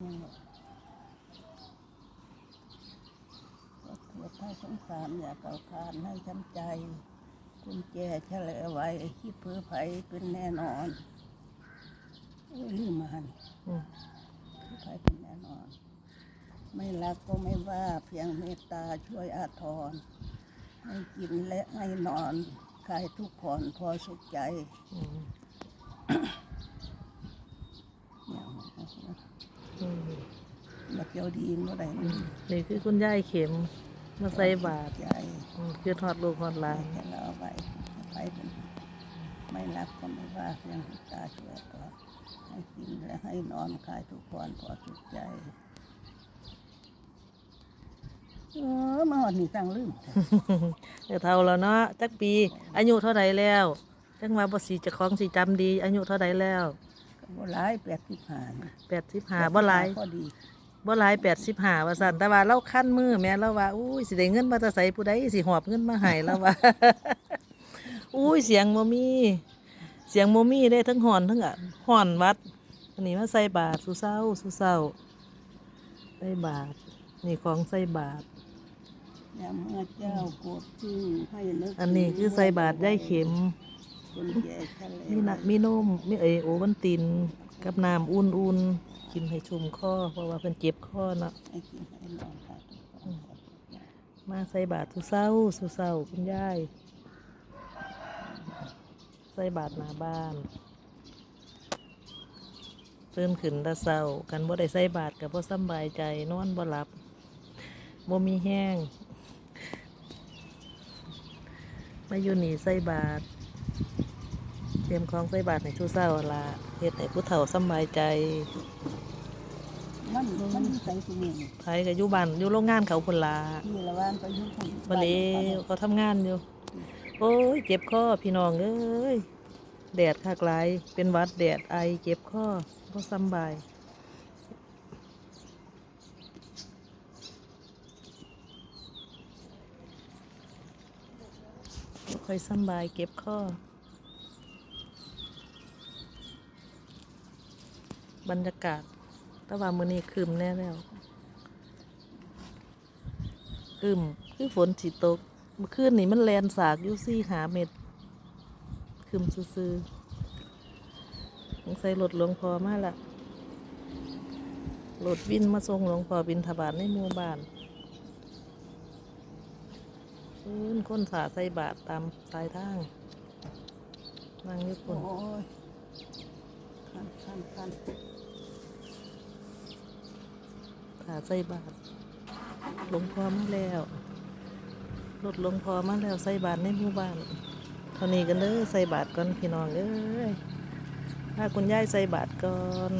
ก็เกิดให้สงสารอย่าเก่าคานให้ช้ำใจคุณแจเฉลยไว้คิดเพื่อไผเป็นแน่นอนโอ้ยลืมมาหันอืมเพื่อไผเป็นแน่นอน ไม่รักก็ไม่ว่าเพียงเมตตาช่วยอาทรให้กินและให้นอนคลายทุกข์ผ่อนพอสุขใจ อืม อย่าง อืม มา เกี่ยวดีเมื่อไหร่นี่คือคุณยายเข็มมาใส่บาตรใจอืมคือทอดลูกทอดหลานให้เราเอาไปไปเป็นไม่รักก็ไม่ว่าเพียงตาช่วยก็ให้กินและให้นอนคลายทุกข์ผ่อนพอสุขใจเออมาวันนี้ตั้งลืมเดี๋ยวเท่าแล้วเนาะจักปี อายุเท่าไหร่แล้วจังว่าบ่สีเจะคล้าของสีจำดี อายุเท่าไหร่แล้วก็บ่หลายแปดสิบห้านะแปดสิบห้าบ่หลายพอดี บ่หลายแปดสิบห้าว่าสั่นแต่ว่าเราขั้นมือแม่เราว่าอุ้ยสิได้เงินมาจะใส่ผู้ใดสิหอบเงินมาให้แล้วว่าอุ้ยเสียงบ่มีเสียงบ่มีได้ทั้งหอนทั้งอะหอนวัดอันนี้มาใส่บาตรสุเศร้าสุเศร้าใส่บาตรนี่ของใส่บาตรยามเมื่อเจ้าโกรธจึงให้นึกอันนี้คือใส่บาตรได้เข็ม คนแก่ทะเลมีนะมีนมมีเออโอวันติน กับน้ำอุ่นๆกินให้ชุ่มคอเพราะว่าเพิ่นเจ็บคอเนาะให้กินให้นอนคลายทุกข์ผ่อนพอสุขใจมาใส่บาตรสุเศร้าสุเศร้าคุณยายใส่บาตรหน้าบ้านตื่นขึ้นแตะเศร้ากันบ่ได้ใส่บาตรกับบ่สำบายใจนอนบ่หลับบ่มีแห้งมาอยู่นี่ใส่บาตร เตรียมของใส่บาตรในชูเศร้าละเฮ็ดให้ผู้เฒ่าสำบายใจมันมันใส่ที่นี่ไผก็อยู่บ้านอยู่โรงงานเขาพุ่นลาที่ละวันไปอยุ่งคนบ่เลยเขาทำงานอยู่ โอ้ยเจ็บคอพี่น้องเอ้ยแดดคักหลายเป็นหวัดแดดไอเจ็บคอบ่สำบายบ่ค่อยสำบายเก็บคอ บรรยากาศ แต่ว่ามื้อนี้คืมแน่แล้วคืมคือฝนสิตกเมื่อคืนนี่มันแลนสากอยู่ซี่หาเม็ดคืมซื่อๆสงสัยรถหลวงพ่อมาละรถวินมาส่งหลวงพ่อบินทบาทในหมู่บ้านพื้นคนสาใส่บาทตามสายทางนั่งอญี่โอ้ยคันคันคันขาใส่บาทหลวงพ่อมาแล้วรถหลวงพ่อมาแล้วใส่บาทในหมู่บ้านเท่านี้กันเด้อใส่บาทก่อนพี่น้องเอ้ยถ้าคุณยายใส่บาทก่อน